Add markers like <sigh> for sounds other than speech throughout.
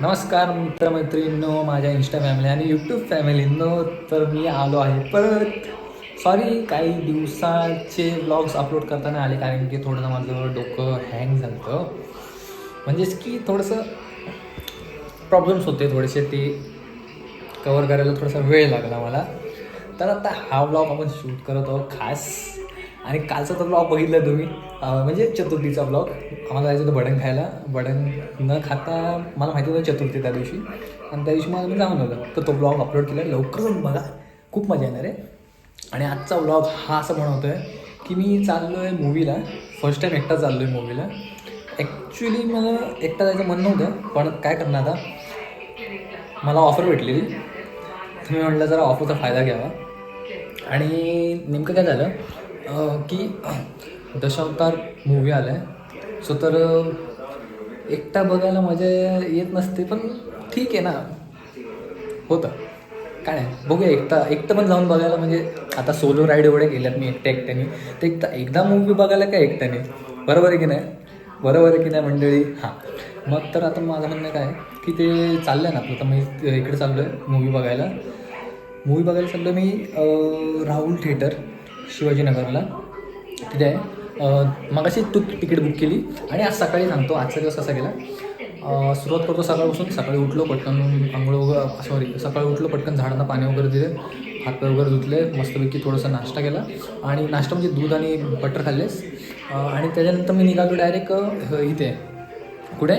नमस्कार मित्रमैत्रिणींनो माझ्या इंस्टा फॅमिली आणि यूट्यूब फॅमिलींनो तर मी आलो आहे परत. सॉरी काही दिवसाचे ब्लॉग्स अपलोड करताना आले कारण की थोडंसं माझं डोकं हँग झालं म्हणजेच की थोडंसं प्रॉब्लेम्स होते थोडेसे ते कवर करायला थोडासा वेळ लागला मला. तर आता हा ब्लॉग आपण शूट करत आहोत खास आणि कालचा तो ब्लॉग बघितला तुम्ही? म्हणजे चतुर्थीचा ब्लॉग आम्हाला जायचं होतं भडंग खायला. भडंग न खाता मला माहिती होतं चतुर्थी त्या दिवशी. आणि त्या दिवशी मला मी जाऊन होतं तर तो ब्लॉग अपलोड केला. लवकर बघा. खूप मजा येणार आहे. आणि आजचा ब्लॉग हा असं म्हणतो आहे की मी चाललो आहे मूवीला फर्स्ट टाईम एकटा चाललो आहे मूवीला ॲक्च्युली मला एकटा जायचं मन नव्हतं. पण काय करणार आता? मला ऑफर भेटलेली. तुम्ही म्हटलं जरा ऑफरचा फायदा घ्यावा. आणि नेमकं काय झालं? की दशावतार मूवी आला आहे सो तर एकटा बघायला मजा येत नसते पण ठीक आहे ना. होतं. काय नाही बघूया एकटा एकटं पण जाऊन बघायला म्हणजे आता सोलो राईड एवढे गेल्यात मी एकट्या एकट्याने. तर एकदा एकदा मूवी बघायला काय एकट्याने? बरोबर आहे की नाही? बरोबर आहे की नाही मंडळी? हां. मग तर आता माझं म्हणणं काय आहे की ते चाललं आहे ना आपलं तर मी इकडे चाललो आहे मूवी बघायला. मूवी बघायला चाललो मी राहुल थिएटर शिवाजीनगरला. तिथे आहे मगाशी तू तिकीट बुक केली आणि आज सकाळी सांगतो आजचा दिवस कसा गेला. सुरुवात करतो सकाळपासून सकाळी उठलो पटकन आंघोळ वगैरे सॉरी सकाळी उठलो पटकन झाडांना पाणी वगैरे दिले हातपाय वगैरे धुतले मस्तपैकी थोडासा नाश्ता केला. आणि नाश्ता म्हणजे दूध आणि बटर खाल्लेस. आणि त्याच्यानंतर मी निघालो डायरेक्ट इथे. कुठे?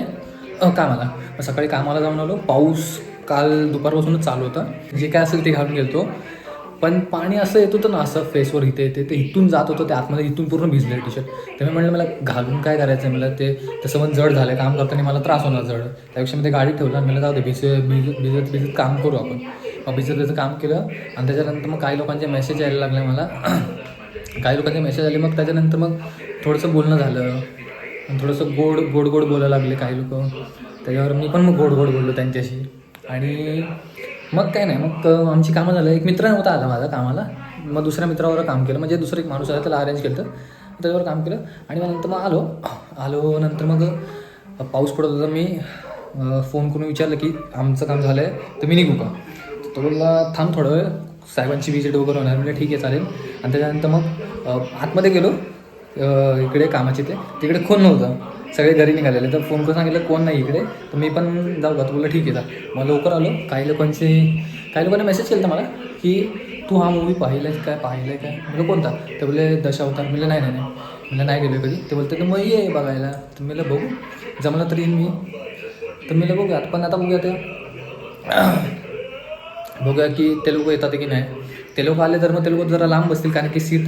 कामाला. मग सकाळी कामाला जाऊन आलो. पाऊस काल दुपारपासूनच चालू होता. जे काय असेल ते घालून गेलो पण पाणी असं येत होतं ना असं फेसवर इथे येते ते इथून जात होतं ते आतमध्ये इथून पूर्ण भिजलं टी शर्ट तर मी म्हणलं मला घालून काय करायचं आहे मला ते तसं पण जड झालं काम करताना मला त्रास होणार जड. त्यापेक्षा मी ते गाडी ठेवलं आणि मला जाऊ दे भिज भिजत भिजत भिजत काम करू आपण. मग भिजत भिजत काम केलं आणि त्याच्यानंतर मग काही लोकांचे मेसेज यायला लागले मला. <clears throat> काही लोकांचे मेसेज आले मग त्याच्यानंतर मग थोडंसं बोलणं झालं. आणि थोडंसं गोड गोड गोड बोलायला लागले काही लोक. त्याच्यावर मी पण मग गोड गोड बोललो त्यांच्याशी. आणि मग काय नाही मग आमची कामं झालं. एक मित्र नव्हता आला माझा कामाला. मग दुसऱ्या मित्रावर काम केलं. म्हणजे दुसरं एक माणूस आला त्याला अरेंज केलं. तर त्याच्यावर काम केलं. आणि मग नंतर मग आलो. आलो नंतर मग पाऊस पडत होता. मी फोन करून विचारलं की आमचं काम झालं आहे तर मी निघू का? तर तो बोलला थांब थोडं. वेळ साहेबांची विजिट वगैरे होणार. म्हणजे ठीक आहे चालेल. आणि त्याच्यानंतर मग आतमध्ये गेलो. इकडे कामाचे ते तिकडे खून नव्हतं. सगळे घरी निघालेले तर फोन करून सांगितलं कोण नाही इकडे? तर मी पण जाऊ का? तुला ठीक आहे जा. मग लवकर आलो. काही लोकांचे काही लोकांनी मेसेज केला मला की तू हा मूवी पाहिला काय पाहिला काय म्हणजे कोणता? ते बोलले दशावतार म्हणलं नाही नाही नाही. म्हणलं नाही गेलो कधी. ते बोलते मग ये बघायला. तर मी म्हणलं बघू. जमलं तरी येईन मी तर मी म्हणलं बघूया पण आता बघूया ते <clears throat> बघूया की ते लोक येतात की नाही. ते लोक आले तर मग ते लोक जरा लांब बसतील कारण की सीट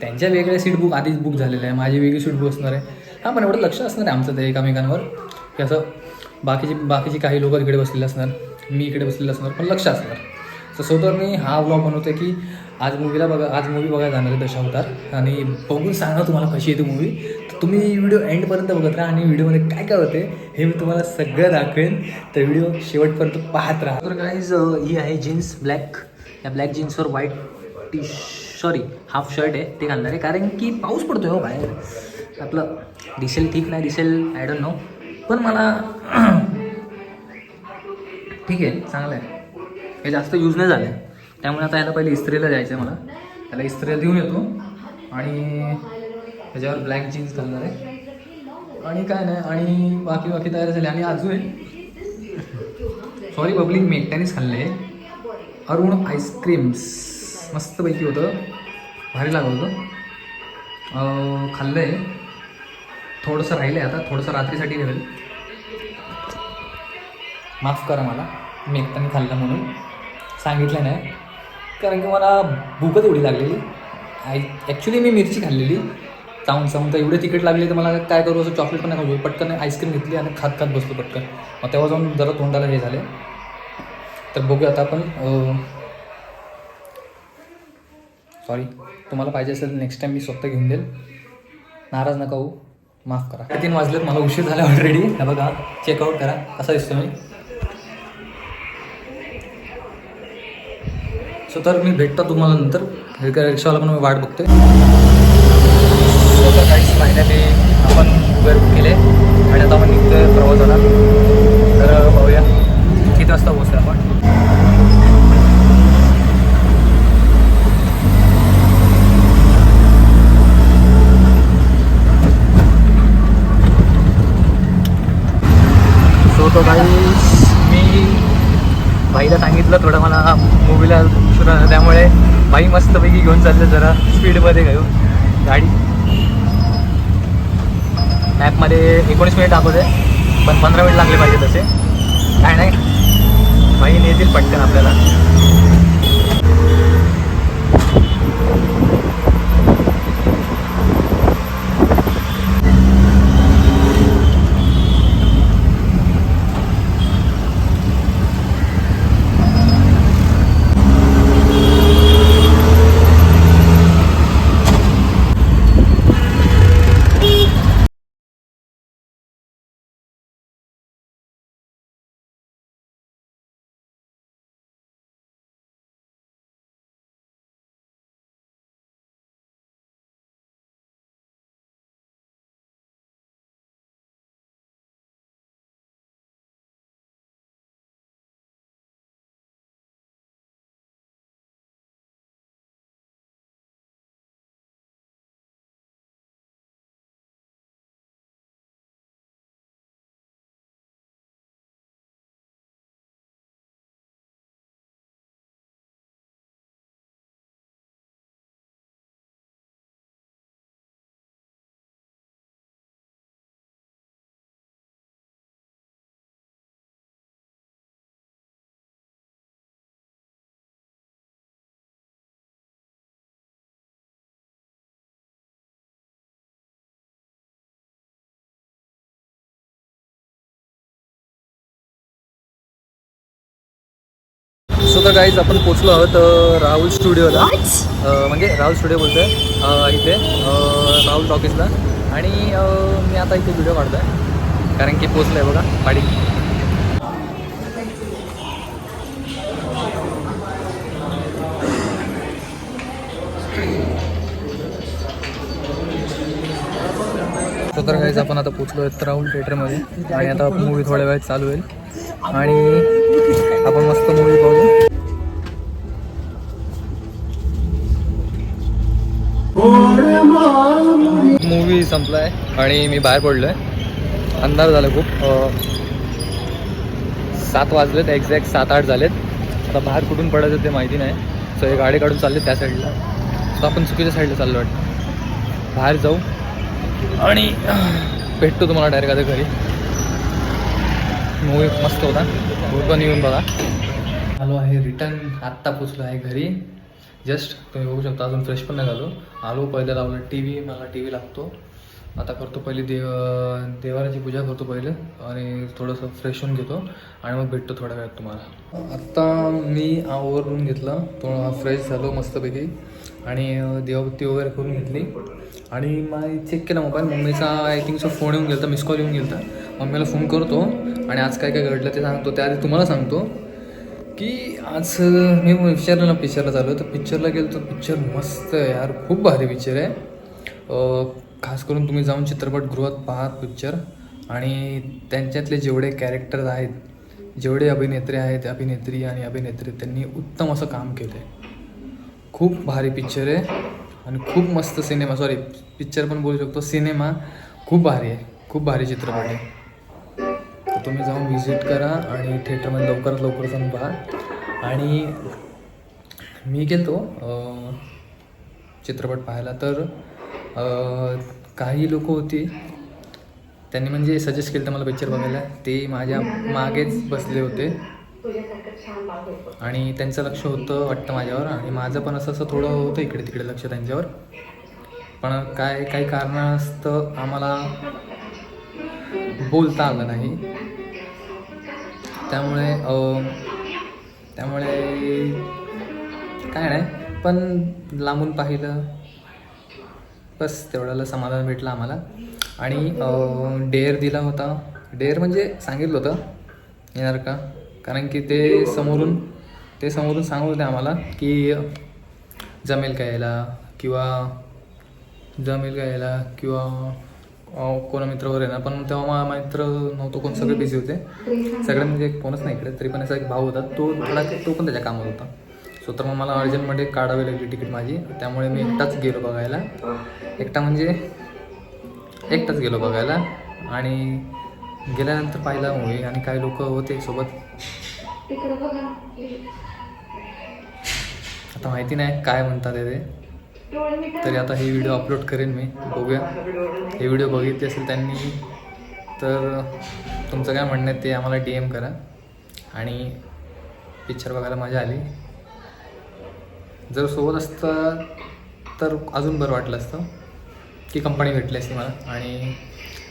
त्यांच्या वेगळ्या सीट बुक आधीच बुक झालेलं आहे. माझी वेगळी सीट बुक असणार आहे. हां पण एवढं लक्ष असणार आहे आमचं ते एकामेकांवर. की असं बाकीचे बाकीचे काही लोक इकडे बसलेले असणार मी इकडे बसलेलं असणार पण लक्ष असणार. तर तर मी हा ब्लॉग बनवतो की आज मूवीला बघा आज मूवी बघायला जाणार आहे दशावतार आणि बघून सांगा तुम्हाला कशी येते मूवी तर तुम्ही व्हिडिओ एंडपर्यंत बघत राहा आणि व्हिडिओमध्ये काय काय होते हे मी तुम्हाला सगळं दाखवेन. तर व्हिडिओ शेवटपर्यंत पाहत राहा. तर काहीच ही आहे जीन्स ब्लॅक या black जीन्सवर white T sorry half shirt आहे ते घालणार आहे. कारण की पाऊस पडतोय हो बाहेर. आपलं दिसेल ठीक नाही दिसेल आय डोंट नो पण मला <clears throat> ठीक आहे चांगलं आहे. हे जास्त यूज नाही झालं त्यामुळे आता याला पहिले इस्त्रीला जायचं आहे मला. त्याला इस्त्रीला देऊन येतो. आणि त्याच्यावर ब्लॅक जीन्स घालणार आहे. आणि काय नाही आणि बाकी बाकी तयार झाले. आणि अजून सॉरी पब्लिक मी एकट्यानेच खाल्ले अरुण आईस्क्रीम्स मस्तपैकी होतं. भारी लागलं होतं. खाल्लं आहे थोडंसं राहिलं आहे आता थोडंसं रात्रीसाठी ठेवेल माफ करा मला मी एकट्याने खाल्लं म्हणून. सांगितलं नाही. कारण की मला भूकच एवढी लागलेली. आय ॲक्च्युली मी मिरची खाल्लेली. चावून चावून तर एवढे तिकीट लागले तर मला काय करू असं चॉकलेट पण नाही खाऊ पटकन आईस्क्रीम घेतली आणि खात खात बसलो पटकन. मग तेव्हा जाऊन जरा तोंडाला हे झाले. तर बघूया आता आपण सॉरी तुम्हाला पाहिजे असेल नेक्स्ट टाईम मी स्वतः घेऊन देईल. नाराज नका होऊ. माफ करा. तीन वाजलेत मला उशीर झाला ऑलरेडी हे बघा चेकआउट करा. कसा दिसतो मी? सो तर मी भेटतो तुम्हाला नंतर. रिक्षावाला पण मी वाट बघतोय. सो तर काहीच फायनली आपण उबेर बुक केले. आणि आता आपण निघतोय प्रवासाला तर पाहूया किती वाजता पोहोचतो आपण? होतो तो काही मी भाईला सांगितलं थोडं मला मूवीला उशिरा त्यामुळे भाई मस्तपैकी घेऊन चाललं जरा स्पीडमध्ये घेऊ गाडी. मॅपमध्ये एकोणीस मिनिट दाखवते पण पंधरा मिनिट लागले पाहिजे तसे. काय नाही भाई नेतील पटकन आपल्याला. सो तर काहीच आपण पोचलो आहोत राहुल स्टुडिओला. म्हणजे राहुल स्टुडिओ बोलतोय. अ, इथे राहुल टॉकीजला. आणि मी आता इथे व्हिडिओ काढतोय. कारण की पोचलो आहे बघा गाडी. तर काहीच आपण आता पोचलो आहेत राहुल थिएटरमध्ये आणि आता मूवी थोड्या वेळात चालू होईल. आणि आपण मस्त मूवी पाहू. मूवी संपलाय. आणि मी बाहेर पडलोय. अंधार झाला खूप. सात वाजलेत एक्झॅक्ट सात आठ झालेत. आता बाहेर कुठून पडायचं ते माहिती नाही. सो हे गाडी काढून चालले त्या साईडला सो आपण चुकीच्या साईडला चाललो वाटतं. बाहेर जाऊ. आणि भेटतो तुम्हाला डायरेक्ट आता घरी. मूवी मस्त होता. मूवी पण येऊन बघा. आलो आहे रिटर्न आत्ता पोचलो आहे घरी. जस्ट तुम्ही बघू शकता अजून फ्रेश पण नाही झालो. आलो पहिले लावलं टी व्ही मला टी व्ही लागतो. आता करतो पहिले देव देवाराची पूजा करतो पहिले. आणि थोडंसं फ्रेश होऊन घेतो. आणि मग भेटतो थोड्या वेळात तुम्हाला. आत्ता मी आवरून घेतलं. थोडं फ्रेश झालो मस्तपैकी. आणि देवाबत्ती देवभक्ती वगैरे करून घेतली. आणि मी चेक केला मोबाईल मम्मीचा आय थिंक सो फोन येऊन गेला मिस कॉल येऊन गेला मम्मीला फोन करतो आणि आज काय काय घडलं ते सांगतो. त्याआधी तुम्हाला सांगतो की आज मी विचारलं ना पिक्चरला चालू तर पिक्चरला गेलो तर पिक्चर मस्त आहे यार. खूप भारी पिक्चर आहे. खास करून तुम्ही जाऊन चित्रपटगृहात पाहात पिक्चर आणि त्यांच्यातले जेवढे कॅरेक्टर्स आहेत जेवढे अभिनेत्री आहेत अभिनेत्री आणि अभिनेत्री त्यांनी उत्तम असं काम केलं आहे खूप भारी पिक्चर आहे. आणि खूप मस्त सिनेमा सॉरी पिक्चर पण बोलू शकतो. सिनेमा खूप भारी आहे. खूप भारी चित्रपट आहे. तर तुम्ही जाऊन व्हिजिट करा आणि थिएटरमध्ये लवकरात लवकर जाऊन पहा. आणि मी गेलो चित्रपट पाहायला. तर काही लोक होती त्यांनी म्हणजे सजेस्ट केलं मला पिक्चर बघायला. ते माझ्या मागेच बसले होते. आणि त्यांचं लक्ष होतं वाटतं माझ्यावर आणि माझं पण असं असं थोडं होतं इकडे तिकडे लक्ष त्यांच्यावर. पण काय काही कारणास्तव आम्हाला बोलता आलं नाही. त्यामुळे त्यामुळे काय नाही पण लांबून पाहिलं. बस तेवढ्याला समाधान भेटलं आम्हाला. आणि डेअर दिला होता. डेअर म्हणजे सांगितलं होतं. येणार का? कारण की ते समोरून ते समोरून सांगत होते आम्हाला की जमेल का यायला किंवा जमेल का यायला किंवा कोणा कोण मित्र वगैरे ना पण तेव्हा मा- मित्र नव्हतो कोण सगळे बिझी होते. सगळे म्हणजे कोणच नाही इकडे तरी पण असा एक भाऊ होता. तो थोडा तो पण त्याच्या कामात होता. सो तर मग मला अर्जंटमध्ये काढावी लागली तिकीट माझी. त्यामुळे मी एकटाच गेलो बघायला. एकटा म्हणजे एकटाच गेलो बघायला. आणि गेल्यानंतर पाहिला मूवी आणि काही लोक होते सोबत. आता माहिती नाही काय म्हणतात ते. तरी आता हे व्हिडिओ अपलोड करेन मी. बघूया. हे व्हिडिओ बघितले असेल त्यांनी. तर तुमचं काय म्हणणं आहे ते आम्हाला डी एम करा. आणि पिक्चर बघायला मजा आली. जर सोबत असतं तर अजून बरं वाटलं असतं. की कंपनी भेटली असती मला. आणि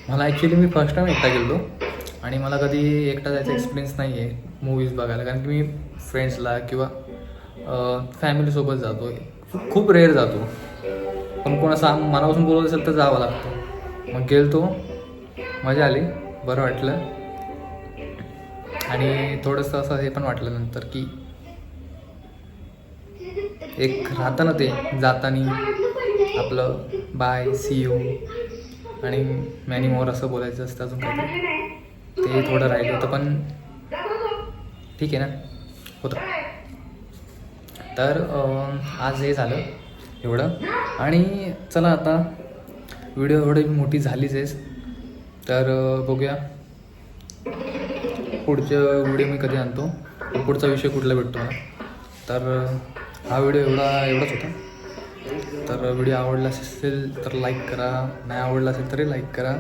मला ॲक्च्युली मी फर्स्ट टाईम एकटा गेलो आणि मला कधी एकटा जायचा एक्सपिरियन्स नाही आहे मूवीज बघायला. कारण की मी फ्रेंड्सला किंवा फॅमिलीसोबत जातो. खूप रेअर जातो. पण कोण असं मनापासून बोलत असेल तर जावं लागतं. मग गेलतो. मजा आली. बरं वाटलं. आणि थोडंसं असं हे पण वाटलं नंतर की एक राहतं ना ते जाताना आपलं बाय सी यू आणि मॅनी मोर असं बोलायचं असतं अजून काहीतरी. ते थोडं राहिलं होतं पण ठीक आहे ना? होतं. तर आज हे झालं एवढं. आणि चला आता व्हिडिओ एवढी मोठी झालीच आहेस तर बघूया. पुढचं व्हिडिओ मी कधी आणतो? पुढचा विषय कुठला भेटतो मला? तर हा व्हिडिओ एवढा एवढाच होता. तर व्हिडिओ आवडला असेल तर लाईक करा. नाही आवडला असेल तरी लाईक करा.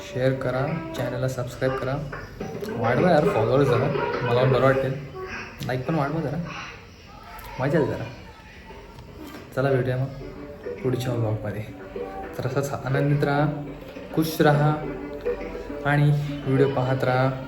शेअर करा. चॅनलला सबस्क्राईब करा. वाढवा यार फॉलोअर्स जरा. मला पण बरं वाटेल. लाईक पण वाढवा जरा. मजा येईल जरा. चला भेटूया मग पुढच्या ब्लॉगमध्ये तर असंच आनंदित राहा खुश राहा आणि व्हिडिओ पाहत राहा.